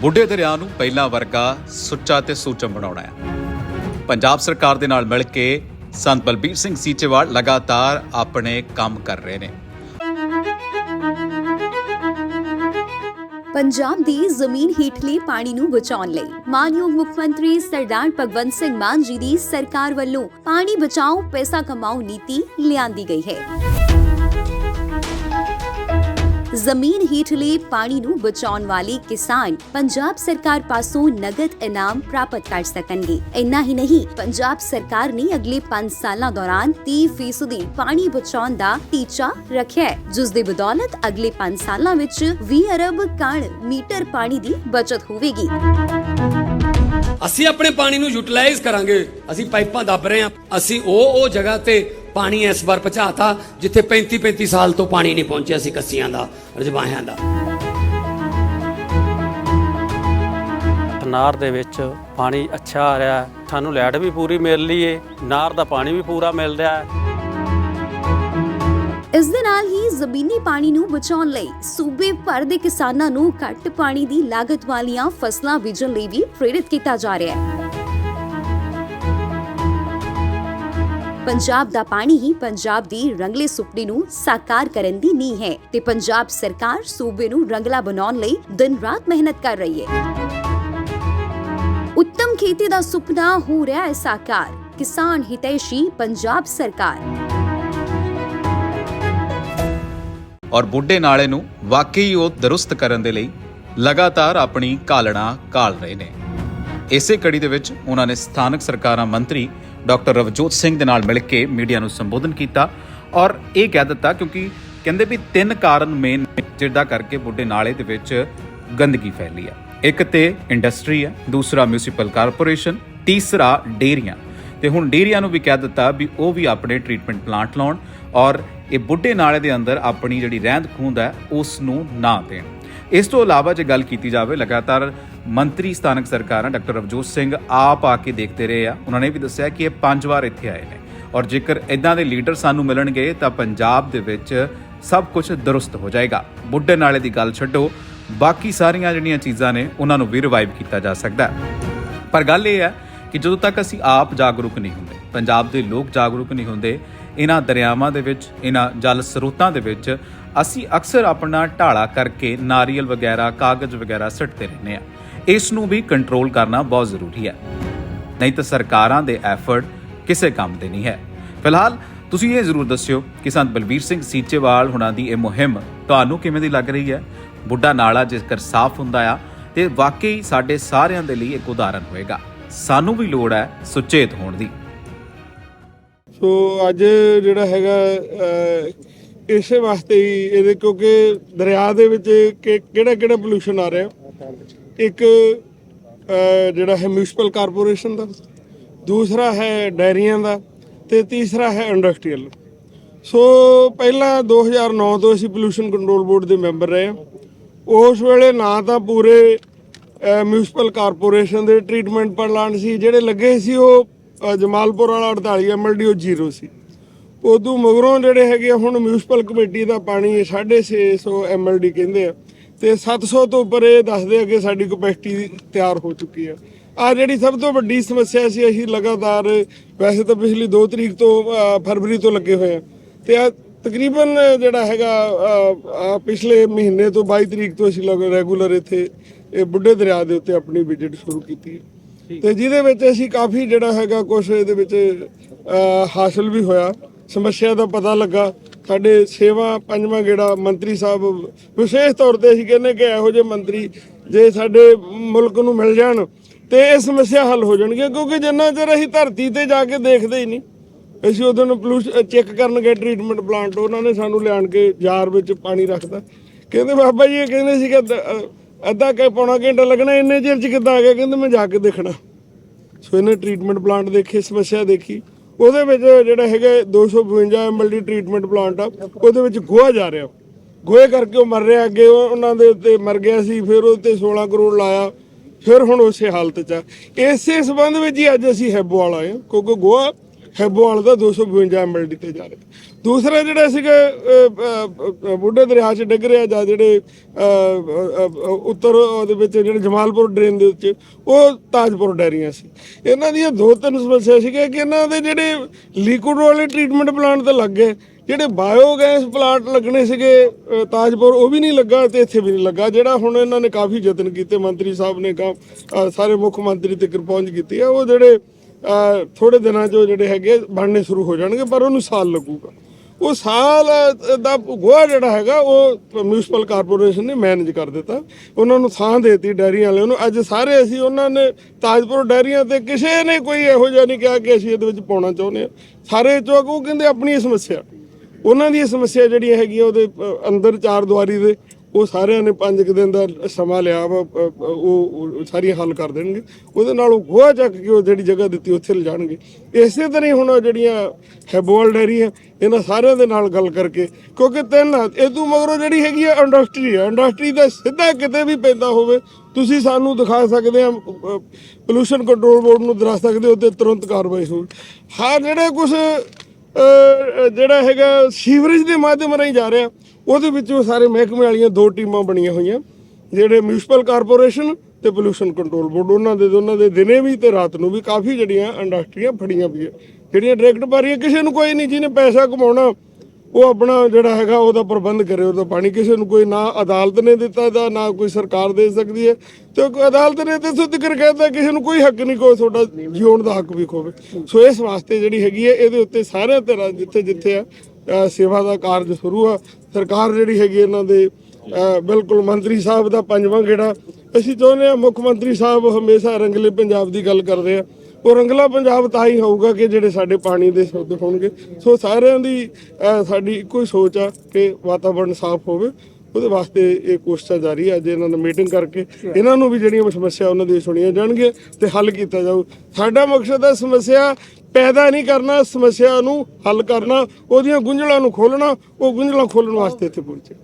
ਬੁੱਢੇ ਦਰਿਆ ਨੂੰ ਪਹਿਲਾਂ ਵਰਗਾ ਸੁੱਚਾ ਤੇ ਸੂਚਮ ਬਣਾਉਣਾ ਹੈ। ਪੰਜਾਬ ਸਰਕਾਰ ਦੇ ਨਾਲ ਮਿਲ ਕੇ ਸੰਤ ਬਲਬੀਰ ਸਿੰਘ ਸੀਚੇਵਾਲ ਲਗਾਤਾਰ ਆਪਣੇ ਕੰਮ ਕਰ ਰਹੇ ਨੇ। ਪੰਜਾਬ ਦੀ ਜ਼ਮੀਨ ਹੇਠਲੇ ਪਾਣੀ ਨੂੰ ਬਚਾਉਣ ਲਈ ਮਾਨਯੋਗ ਮੁੱਖ ਮੰਤਰੀ ਸਰਦਾਰ ਭਗਵੰਤ ਸਿੰਘ ਮਾਨ ਜੀ ਦੀ ਸਰਕਾਰ ਵੱਲੋਂ ਪਾਣੀ ਬਚਾਓ, ਪੈਸਾ ਕਮਾਓ ਨੀਤੀ ਲਿਆਂਦੀ ਗਈ ਹੈ। ਜ਼ਮੀਨ ਹੇਠਲੇ ਪਾਣੀ ਨੂੰ ਬਚਾਉਣ ਵਾਲੇ ਕਿਸਾਨ ਪੰਜਾਬ ਸਰਕਾਰ ਪਾਸੋਂ ਨਗਦ ਇਨਾਮ ਪ੍ਰਾਪਤ ਕਰ ਸਕਣਗੇ। ਇੰਨਾ ਹੀ ਨਹੀਂ, ਪੰਜਾਬ ਸਰਕਾਰ ਨੇ ਅਗਲੇ 5 ਸਾਲਾਂ ਦੌਰਾਨ 30% ਪਾਣੀ ਬਚਾਉਣ ਦਾ ਟੀਚਾ ਰੱਖਿਆ ਹੈ, ਜਿਸ ਦੀ ਬਦੌਲਤ ਅਗਲੇ 5 ਸਾਲਾਂ ਵਿੱਚ 20 ਅਰਬ ਕਣ ਮੀਟਰ ਪਾਣੀ ਦੀ ਬਚਤ ਹੋਵੇਗੀ। ਅਸੀਂ ਆਪਣੇ ਪਾਣੀ ਨੂੰ ਯੂਟਿਲਾਈਜ਼ ਕਰਾਂਗੇ, ਅਸੀਂ ਪਾਈਪਾਂ ਦੱਬ ਰਹੇ ਹਾਂ, ਅਸੀਂ ਉਹ ਉਹ ਜਗ੍ਹਾ ਤੇ ਪਾਣੀ ਇਸ ਵਾਰ ਪਹੁੰਚਾਤਾ ਜਿੱਥੇ 35 35 ਸਾਲ ਤੋਂ ਪਾਣੀ ਨਹੀਂ ਪਹੁੰਚਿਆ ਸੀ ਕੱਸੀਆਂ ਦਾ ਰਜਵਾਹਿਆਂ ਦਾ। ਨਾਰ ਦੇ ਵਿੱਚ ਪਾਣੀ ਅੱਛਾ ਆ ਰਿਹਾ ਸਾਨੂੰ ਲਾਈਟ ਵੀ ਪੂਰੀ ਮਿਲ ਰਹੀ ਏ ਨਾਰ ਦਾ ਪਾਣੀ ਵੀ ਪੂਰਾ ਮਿਲ ਰਿਹਾ ਹੈ। ਇਸ ਦੇ ਨਾਲ ਹੀ ਜ਼ਮੀਨੀ ਪਾਣੀ ਨੂੰ ਬਚਾਉਣ ਲਈ ਸੂਬੇ ਭਰ ਦੇ ਕਿਸਾਨਾਂ ਨੂੰ ਘੱਟ ਪਾਣੀ ਦੀ ਲਾਗਤ ਵਾਲੀਆਂ ਫਸਲਾਂ ਬੀਜਣ ਲਈ ਵੀ ਪ੍ਰੇਰਿਤ ਕੀਤਾ ਜਾ ਰਿਹਾ ਹੈ। ਪੰਜਾਬ ਦਾ ਪਾਣੀ ਹੀ ਪੰਜਾਬ ਦੀ ਰੰਗਲੇ ਸੁਪਨੇ ਨੂੰ ਸਾਕਾਰ ਕਰਨ ਦੀ ਨੀਂਹ ਹੈ ਤੇ ਪੰਜਾਬ ਸਰਕਾਰ ਸੂਬੇ ਨੂੰ ਰੰਗਲਾ ਬਣਾਉਣ ਲਈ ਦਿਨ ਰਾਤ ਮਿਹਨਤ ਕਰ ਰਹੀ ਹੈ। ਉੱਤਮ ਖੇਤੀ ਦਾ ਸੁਪਨਾ ਹੋ ਰਿਹਾ ਹੈ ਸਾਕਾਰ, ਕਿਸਾਨ ਹਿਤੈਸ਼ੀ ਪੰਜਾਬ ਸਰਕਾਰ। ਔਰ ਬੁੱਢੇ ਨਾਲੇ ਨੂੰ ਵਾਕਈ ਉਹ ਦਰੁਸਤ ਕਰਨ ਦੇ ਲਈ ਲਗਾਤਾਰ ਆਪਣੀ ਕਾਲਣਾ ਕਾਲ ਰਹੇ ਨੇ। ਇਸੇ ਕੜੀ ਦੇ ਵਿੱਚ ਉਹਨਾਂ ਨੇ ਸਥਾਨਕ ਸਰਕਾਰਾਂ ਮੰਤਰੀ ਡਾਕਟਰ ਰਵਜੋਤ ਸਿੰਘ ਦੇ ਨਾਲ ਮਿਲ ਕੇ ਮੀਡੀਆ ਨੂੰ ਸੰਬੋਧਨ ਕੀਤਾ ਔਰ ਇਹ ਕਹਿ ਦਿੱਤਾ ਕਿਉਂਕਿ ਕਹਿੰਦੇ ਵੀ ਤਿੰਨ ਕਾਰਨ ਮੇਨ ਜਿਹਦਾ ਕਰਕੇ ਬੁੱਢੇ ਨਾਲੇ ਦੇ ਵਿੱਚ ਗੰਦਗੀ ਫੈਲੀ ਹੈ ਇੱਕ ਤੇ ਇੰਡਸਟਰੀ ਹੈ ਦੂਸਰਾ ਮਿਊਨਿਸਪਲ ਕਾਰਪੋਰੇਸ਼ਨ ਤੀਸਰਾ ਡੇਰੀਆਂ ਤੇ ਹੁਣ ਡੇਰੀਆਂ ਨੂੰ ਵੀ ਕਹਿ ਦਿੱਤਾ ਵੀ ਉਹ ਵੀ ਆਪਣੇ ਟ੍ਰੀਟਮੈਂਟ ਪਲਾਂਟ ਲਾਉਣ ਔਰ ਇਹ ਬੁੱਢੇ ਨਾਲੇ ਦੇ ਅੰਦਰ ਆਪਣੀ ਜਿਹੜੀ ਰਹਿੰਦ ਖੂੰਦ ਹੈ, ਉਸ ਨੂੰ ਨਾ ਦੇਣ। ਇਸ ਤੋਂ ਇਲਾਵਾ ਜੇ ਗੱਲ ਕੀਤੀ ਜਾਵੇ, ਲਗਾਤਾਰ ਮੰਤਰੀ ਸਥਾਨਕ ਸਰਕਾਰਾਂ ਡਾਕਟਰ ਰਵਜੋਤ ਸਿੰਘ ਆਪ ਆ ਕੇ ਦੇਖਦੇ ਰਹੇ ਆ। ਉਹਨਾਂ ਨੇ ਵੀ ਦੱਸਿਆ ਕਿ ਇਹ ਪੰਜ ਵਾਰ ਇੱਥੇ ਆਏ ਨੇ। ਔਰ ਜੇਕਰ ਇਦਾਂ ਦੇ ਲੀਡਰ ਸਾਨੂੰ ਮਿਲਣਗੇ, ਤਾਂ ਪੰਜਾਬ ਦੇ ਵਿੱਚ ਸਭ ਕੁਝ ਦਰੁਸਤ ਹੋ ਜਾਏਗਾ। ਬੁੱਢੇ ਨਾਲੇ ਦੀ ਗੱਲ ਛੱਡੋ, ਬਾਕੀ ਸਾਰੀਆਂ ਜਿਹੜੀਆਂ ਚੀਜ਼ਾਂ ਨੇ, ਉਹਨਾਂ ਨੂੰ ਵੀ ਰਿਵਾਈਵ ਕੀਤਾ ਜਾ ਸਕਦਾ ਪਰ ਗੱਲ ਇਹ ਹੈ ਕਿ ਜਦੋਂ ਤੱਕ ਅਸੀਂ ਆਪ ਜਾਗਰੂਕ ਨਹੀਂ ਹੁੰਦੇ, ਪੰਜਾਬ ਦੇ ਲੋਕ ਜਾਗਰੂਕ ਨਹੀਂ ਹੁੰਦੇ ਇਹਨਾਂ ਦਰਿਆਵਾਂ ਦੇ ਵਿੱਚ ਇਹਨਾਂ ਜਲ ਸਰੋਤਾਂ ਦੇ ਵਿੱਚ, ਅਸੀਂ ਅਕਸਰ ਆਪਣਾ ਢਾਲਾ ਕਰਕੇ ਨਾਰੀਅਲ ਵਗੈਰਾ, ਕਾਗਜ਼ ਵਗੈਰਾ ਸਿੱਟਦੇ ਰਹਿੰਦੇ ਆ ਇਸ ਨੂੰ ਵੀ ਕੰਟਰੋਲ ਕਰਨਾ ਬਹੁਤ ਜ਼ਰੂਰੀ ਹੈ। ਨਹੀਂ ਤਾਂ ਸਰਕਾਰਾਂ ਦੇ ਐਫਰਟ ਕਿਸੇ ਕੰਮ ਦੇ ਨਹੀਂ ਹੈ। ਫਿਲਹਾਲ ਤੁਸੀਂ ਇਹ ਜ਼ਰੂਰ ਦੱਸਿਓ ਕਿ ਸੰਤ ਬਲਬੀਰ ਸਿੰਘ ਸੀਚੇਵਾਲ ਹੁਣਾਂ ਦੀ ਇਹ ਮੁਹਿੰਮ ਤੁਹਾਨੂੰ ਕਿਵੇਂ ਦੀ ਲੱਗ ਰਹੀ ਹੈ? ਬੁੱਢਾ ਨਾਲਾ ਜੇਕਰ ਸਾਫ਼ ਹੁੰਦਾ ਆ, ਤੇ ਵਾਕਈ ਸਾਡੇ ਸਾਰਿਆਂ ਦੇ ਲਈ ਇੱਕ ਉਦਾਹਰਨ ਹੋਏਗਾ। ਸਾਨੂੰ ਵੀ ਲੋੜ ਹੈ ਸੁਚੇਤ ਹੋਣ ਦੀ। ਸੋ ਅੱਜ ਜਿਹੜਾ ਹੈਗਾ ਅਹ, ਇਸੇ ਵਾਸਤੇ ਹੀ ਇਹਦੇ ਕਿਉਂਕਿ ਦਰਿਆ ਦੇ ਵਿੱਚ ਕਿਹੜਾ ਕਿਹੜਾ ਪੋਲੂਸ਼ਨ ਆ ਰਿਹਾ। ਇੱਕ ਜਿਹੜਾ ਹੈ ਮਿਊਨਿਸਪਲ ਕਾਰਪੋਰੇਸ਼ਨ ਦਾ ਦੂਸਰਾ ਹੈ ਡੈਰੀਆਂ ਦਾ ਤੇ ਤੀਸਰਾ ਹੈ ਇੰਡਸਟਰੀਅਲ ਸੋ ਪਹਿਲਾਂ 2009 ਤੋਂ ਅਸੀਂ ਪੋਲੂਸ਼ਨ ਕੰਟਰੋਲ ਬੋਰਡ ਦੇ ਮੈਂਬਰ ਰਹੇ ਹਾਂ। ਉਸ ਵੇਲੇ ਨਾ ਤਾਂ ਪੂਰੇ ਮਿਊਨਿਸਪਲ ਕਾਰਪੋਰੇਸ਼ਨ ਦੇ ਟ੍ਰੀਟਮੈਂਟ ਪਲਾਂਟ ਸੀ ਜਿਹੜੇ ਲੱਗੇ ਸੀ ਉਹ ਜਮਾਲਪੁਰ ਵਾਲਾ 48 ਐਮਐਲਡੀ ਉਹ ਜ਼ੀਰੋ ਸੀ। ਉਦੋਂ ਮਗਰੋਂ ਜਿਹੜੇ ਹੈਗੇ ਆ, ਹੁਣ ਮਿਊਨਿਸਪਲ ਕਮੇਟੀ ਦਾ ਪਾਣੀ 650 ਐਮਐਲਡੀ ਕਹਿੰਦੇ ਆ। ਤੇ 700 ਤੋਂ ਉੱਪਰ ਇਹ ਦੱਸਦੇ ਆ ਕਿ ਸਾਡੀ ਕਪੈਸਿਟੀ ਤਿਆਰ ਹੋ ਚੁੱਕੀ ਆ। ਆ ਜਿਹੜੀ ਸਭ ਤੋਂ ਵੱਡੀ ਸਮੱਸਿਆ ਸੀ ਅਸੀਂ ਲਗਾਤਾਰ ਵੈਸੇ ਤਾਂ ਪਿਛਲੀ 2 ਤਰੀਕ ਤੋਂ ਫਰਵਰੀ ਤੋਂ ਲੱਗੇ ਹੋਏ ਆ। ਤੇ ਆ ਤਕਰੀਬਨ ਜਿਹੜਾ ਹੈਗਾ ਪਿਛਲੇ ਮਹੀਨੇ ਤੋਂ 22 ਤਰੀਕ ਤੋਂ ਅਸੀਂ ਰੈਗੂਲਰ ਇੱਥੇ ਇਹ ਬੁੱਢੇ ਦਰਿਆ ਦੇ ਉੱਤੇ ਆਪਣੀ ਵਿਜ਼ਿਟ ਸ਼ੁਰੂ ਕੀਤੀ ਹੈ ਤੇ ਜਿਹਦੇ ਵਿੱਚ ਅਸੀਂ ਕਾਫੀ ਜਿਹੜਾ ਹੈਗਾ ਕੁਝ ਇਹਦੇ ਵਿੱਚ ਅ, ਹਾਸਲ ਵੀ ਹੋਇਆ। ਸਮੱਸਿਆ ਦਾ ਪਤਾ ਲੱਗਾ। ਸਾਡੇ ਸੇਵਾ ਪੰਜਵਾਂ ਗੇੜਾ ਮੰਤਰੀ ਸਾਹਿਬ ਵਿਸ਼ੇਸ਼ ਤੌਰ ਤੇ ਅਸੀਂ ਕਹਿੰਦੇ ਕਿ ਇਹੋ ਜਿਹੇ ਮੰਤਰੀ ਜੇ ਸਾਡੇ ਮੁਲਕ ਨੂੰ ਮਿਲ ਜਾਣ ਤੇ ਇਹ ਸਮੱਸਿਆ ਹੱਲ ਹੋ ਜਾਣਗੀਆਂ ਕਿਉਂਕਿ ਜਿੰਨਾ ਚਿਰ ਅਸੀਂ ਧਰਤੀ ਤੇ ਜਾ ਕੇ ਦੇਖਦੇ ਹੀ ਨਹੀਂ ਅਸੀਂ ਉਦੋਂ ਨੂੰ ਪਲੂਸ ਚੈੱਕ ਕਰਨ ਗਏ ਟ੍ਰੀਟਮੈਂਟ ਪਲਾਂਟ ਉਹਨਾਂ ਨੇ ਸਾਨੂੰ ਲਿਆਣ ਕੇ ਜਾਰ ਵਿੱਚ ਪਾਣੀ ਰੱਖਦਾ ਕਹਿੰਦੇ ਬਾਬਾ ਜੀ ਇਹ ਕਹਿੰਦੇ ਸੀ ਕਿ ਅੱਧਾ- ਅ, ਅੱਧਾ ਕਿ ਪੌਣਾ ਘੰਟਾ ਲੱਗਣਾ ਇੰਨੇ ਚਿਰ ਚ ਕਿੱਦਾਂ ਆ ਗਿਆ? ਕਹਿੰਦੇ ਮੈਂ ਜਾ ਕੇ ਦੇਖਣਾ। ਸੋ ਇਹਨੇ ਟ੍ਰੀਟਮੈਂਟ ਪਲਾਂਟ ਦੇਖੇ ਸਮੱਸਿਆ ਦੇਖੀ। ਉਹਦੇ ਵਿੱਚ ਜਿਹੜਾ ਹੈਗਾ 252 ਐਮਐਲਡੀ ਟ੍ਰੀਟਮੈਂਟ ਪਲਾਂਟ ਆ ਉਹਦੇ ਵਿੱਚ ਗੋਹਾ ਜਾ ਰਿਹਾ। ਗੋਹੇ ਕਰਕੇ ਉਹ ਮਰ ਰਿਹਾ ਅੱਗੇ ਉਹਨਾਂ ਦੇ ਉੱਤੇ ਮਰ ਗਿਆ ਸੀ ਫਿਰ ਉਹ ਤੇ 16 ਕਰੋੜ ਲਾਇਆ। ਫਿਰ ਹੁਣ ਉਸੇ ਹਾਲਤ 'ਚ ਆ। ਇਸੇ ਸਬੰਧ ਵਿੱਚ ਹੀ ਅੱਜ ਅਸੀਂ ਹੈਬੋਵਾਲ ਆਏ ਕਿਉਂਕਿ ਗੋਹਾ ਹੈਬੋਵਾਲ ਦਾ 252 ਐਮਐਲਡੀ ਤੇ ਜਾ ਰਿਹਾ। ਦੂਸਰਾ ਜਿਹੜਾ ਸੀਗਾ ਬੁੱਢੇ ਦਰਿਆ 'ਚ ਡਿੱਗ ਰਿਹਾ ਜਾਂ ਜਿਹੜੇ ਉੱਤਰ ਉਹਦੇ ਵਿੱਚ ਜਿਹੜੇ ਜਮਾਲਪੁਰ ਡਰੇਨ ਦੇ ਵਿੱਚ ਉਹ ਤਾਜਪੁਰ ਡੈਰੀਆਂ ਸੀ। ਇਹਨਾਂ ਦੀਆਂ ਦੋ ਤਿੰਨ ਸਮੱਸਿਆ ਸੀਗੀਆਂ ਕਿ ਇਹਨਾਂ ਦੇ ਜਿਹੜੇ ਲਿਕੁਇਡ ਵਾਲੇ ਟ੍ਰੀਟਮੈਂਟ ਪਲਾਂਟ ਤਾਂ ਲੱਗ ਗਏ ਜਿਹੜੇ ਬਾਇਓਗੈਸ ਪਲਾਂਟ ਲੱਗਣੇ ਸੀਗੇ ਤਾਜਪੁਰ ਉਹ ਵੀ ਨਹੀਂ ਲੱਗਾ ਤੇ ਇੱਥੇ ਵੀ ਨਹੀਂ ਲੱਗਾ ਜਿਹੜਾ ਹੁਣ ਇਹਨਾਂ ਨੇ ਕਾਫੀ ਯਤਨ ਕੀਤੇ ਮੰਤਰੀ ਸਾਹਿਬ ਨੇ ਕਾ ਸਾਰੇ ਮੁੱਖ ਮੰਤਰੀ ਤੱਕ ਪਹੁੰਚ ਕੀਤੀ ਹੈ ਉਹ ਜਿਹੜੇ ਅ, ਥੋੜੇ ਦਿਨਾਂ 'ਚ ਜਿਹੜੇ ਹੈਗੇ ਬਣਨੇ ਸ਼ੁਰੂ ਹੋ ਜਾਣਗੇ ਪਰ ਉਹਨੂੰ ਸਾਲ ਲੱਗੂਗਾ। ਉਹ ਸਾਲ ਦਾ ਗੋਹਾ ਜਿਹੜਾ ਹੈਗਾ, ਉਹ ਮਿਊਨਿਸਪਲ ਕਾਰਪੋਰੇਸ਼ਨ ਨੇ ਮੈਨੇਜ ਕਰ ਦਿੱਤਾ। ਉਹਨਾਂ ਨੂੰ ਥਾਂ ਦੇਤੀ ਡੈਰੀਆਂ ਵਾਲਿਆਂ ਨੂੰ। ਅੱਜ ਸਾਰੇ ਅਸੀਂ ਉਹਨਾਂ ਨੇ ਤਾਜਪੁਰ ਡੈਰੀਆਂ ਤੇ ਕਿਸੇ ਨੇ ਕੋਈ ਇਹੋ ਜਿਹਾ ਨਹੀਂ ਕਿਹਾ ਕਿ ਅਸੀਂ ਇਹਦੇ ਵਿੱਚ ਪਾਉਣਾ ਚਾਹੁੰਦੇ ਹਾਂ। ਸਾਰੇ ਚੋਕ ਉਹ ਕਹਿੰਦੇ ਆਪਣੀ ਸਮੱਸਿਆ। ਉਹਨਾਂ ਦੀ ਸਮੱਸਿਆ ਜਿਹੜੀਆਂ ਹੈਗੀਆਂ ਉਹਦੇ ਅੰਦਰ ਚਾਰ ਦੁਆਰੀ ਦੇ। ਉਹ ਸਾਰਿਆਂ ਨੇ ਪੰਜ ਕੁ ਦਿਨ ਦਾ ਸਮਾਂ ਲਿਆ ਵਾ ਉਹ ਸਾਰੀਆਂ ਹੱਲ ਕਰ ਦੇਣਗੇ। ਉਹਦੇ ਨਾਲ ਉਹ ਗੋਹਾ ਚੱਕ ਕੇ ਉਹ ਜਿਹੜੀ ਜਗ੍ਹਾ ਦਿੱਤੀ ਉੱਥੇ ਲਿਜਾਣਗੇ ਇਸੇ ਤਰ੍ਹਾਂ ਹੀ ਹੁਣ ਉਹ ਜਿਹੜੀਆਂ ਹੈਬੋਲ ਡੈਰੀਆਂ ਇਹਨਾਂ ਸਾਰਿਆਂ ਦੇ ਨਾਲ ਗੱਲ ਕਰਕੇ, ਕਿਉਂਕਿ ਤਿੰਨ ਇਦੋਂ ਮਗਰੋਂ ਜਿਹੜੀ ਹੈਗੀ ਆ ਇੰਡਸਟਰੀ ਆ, ਇੰਡਸਟਰੀ ਦਾ ਸਿੱਧਾ ਕਿਤੇ ਵੀ ਪੈਂਦਾ ਹੋਵੇ, ਤੁਸੀਂ ਸਾਨੂੰ ਦਿਖਾ ਸਕਦੇ ਆ ਪੋਲੂਸ਼ਨ ਕੰਟਰੋਲ ਬੋਰਡ ਨੂੰ ਦਿਖਾ ਸਕਦੇ ਹੋ ਤੇ ਤੁਰੰਤ ਕਾਰਵਾਈ ਹੋ ਹਾਂ, ਜਿਹੜੇ ਕੁਝ ਜਿਹੜਾ ਹੈਗਾ ਸੀਵਰੇਜ ਦੇ ਮਾਧਿਅਮ ਰਾਹੀਂ ਜਾ ਰਿਹਾ ਉਹਦੇ ਵਿੱਚ ਸਾਰੇ ਮਹਿਕਮੇ ਵਾਲੀਆਂ ਦੋ ਟੀਮਾਂ ਬਣੀਆਂ ਹੋਈਆਂ, ਜਿਹੜੇ ਮਿਊਨਿਸਪਲ ਕਾਰਪੋਰੇਸ਼ਨ ਤੇ ਪੋਲੂਸ਼ਨ ਕੰਟਰੋਲ ਬੋਰਡ ਉਹਨਾਂ ਦੇ ਉਹਨਾਂ ਦੇ ਦਿਨੇ ਵੀ ਤੇ ਰਾਤ ਨੂੰ ਵੀ ਕਾਫੀ ਜਿਹੜੀਆਂ ਇੰਡਸਟਰੀਆਂ ਫੜੀਆਂ ਪਈਆਂ। ਜਿਹੜੀਆਂ ਡਾਇਰੈਕਟ ਪਾਰੀਆਂ ਕਿਸੇ ਨੂੰ ਕੋਈ ਨਹੀਂ ਜਿਹਨੇ ਪੈਸਾ ਕਮਾਉਣਾ, ਉਹ ਆਪਣਾ ਜਿਹੜਾ ਹੈਗਾ ਉਹਦਾ ਪ੍ਰਬੰਧ ਕਰੇ, ਉਹਦਾ ਪਾਣੀ ਕਿਸੇ ਨੂੰ ਕੋਈ ਨਾ ਅਦਾਲਤ ਨੇ ਦਿੱਤਾ ਦਾ ਨਾ ਕੋਈ ਸਰਕਾਰ ਦੇ ਸਕਦੀ ਹੈ। ਤੇ ਕੋਈ ਅਦਾਲਤ ਨੇ ਤੇ ਸੁੱਧ ਕਰ ਕਹਿੰਦਾ ਕਿਸੇ ਨੂੰ ਕੋਈ ਹੱਕ ਨਹੀਂ, ਕੋਈ ਤੁਹਾਡਾ ਜਿਉਣ ਦਾ ਹੱਕ ਵੀ ਖੋਵੇ। ਸੋ ਇਸ ਵਾਸਤੇ ਜਿਹੜੀ ਹੈਗੀ ਹੈ, ਇਹਦੇ ਉੱਤੇ ਸਾਰੇ ਤਰ੍ਹਾਂ ਜਿੱਥੇ ਜਿੱਥੇ ਆ ਸੇਵਾ ਦਾ ਕਾਰਜ ਸ਼ੁਰੂ ਆ। ਸਰਕਾਰ ਜਿਹੜੀ ਹੈਗੀ ਇਹਨਾਂ ਦੇ ਬਿਲਕੁਲ ਮੰਤਰੀ ਸਾਹਿਬ ਦਾ ਪੰਜਵਾਂ ਗੇੜਾ। ਅਸੀਂ ਚਾਹੁੰਦੇ ਆ ਮੁੱਖ ਮੰਤਰੀ ਸਾਹਿਬ ਹਮੇਸ਼ਾ ਰੰਗਲੇ ਪੰਜਾਬ ਦੀ ਗੱਲ ਕਰਦੇ ਆ। ਉਹ ਰੰਗਲਾ ਪੰਜਾਬ ਤਾਂ ਹੀ ਹੋਊਗਾ ਕਿ ਜਿਹੜੇ ਸਾਡੇ ਪਾਣੀ ਦੇ ਸ਼ੁੱਧ ਹੋਣਗੇ। ਸੋ ਸਾਰਿਆਂ ਦੀ ਸਾਡੀ ਇੱਕੋ ਹੀ ਸੋਚ ਆ ਕਿ ਵਾਤਾਵਰਣ ਸਾਫ਼ ਹੋਵੇ। ਉਹਦੇ ਵਾਸਤੇ ਇਹ ਕੋਸ਼ਿਸ਼ਾਂ ਜਾਰੀ ਹੈ ਅੱਜ ਇਹਨਾਂ ਨਾਲ ਮੀਟਿੰਗ ਕਰਕੇ ਇਹਨਾਂ ਨੂੰ ਵੀ ਜਿਹੜੀਆਂ ਸਮੱਸਿਆ ਉਹਨਾਂ ਦੀ ਸੁਣੀਆਂ ਜਾਣਗੀਆਂ ਤੇ ਹੱਲ ਕੀਤਾ ਜਾਊ। ਸਾਡਾ ਮਕਸਦ ਹੈ ਸਮੱਸਿਆ ਪੈਦਾ ਨਹੀਂ ਕਰਨਾ, ਸਮੱਸਿਆ ਨੂੰ ਹੱਲ ਕਰਨਾ, ਉਹਦੀਆਂ ਗੁੰਝਲਾਂ ਨੂੰ ਖੋਲਣਾ ਉਹ ਗੁੰਝਲਾਂ ਖੋਲਣ ਵਾਸਤੇ ਇੱਥੇ ਪਹੁੰਚੇ।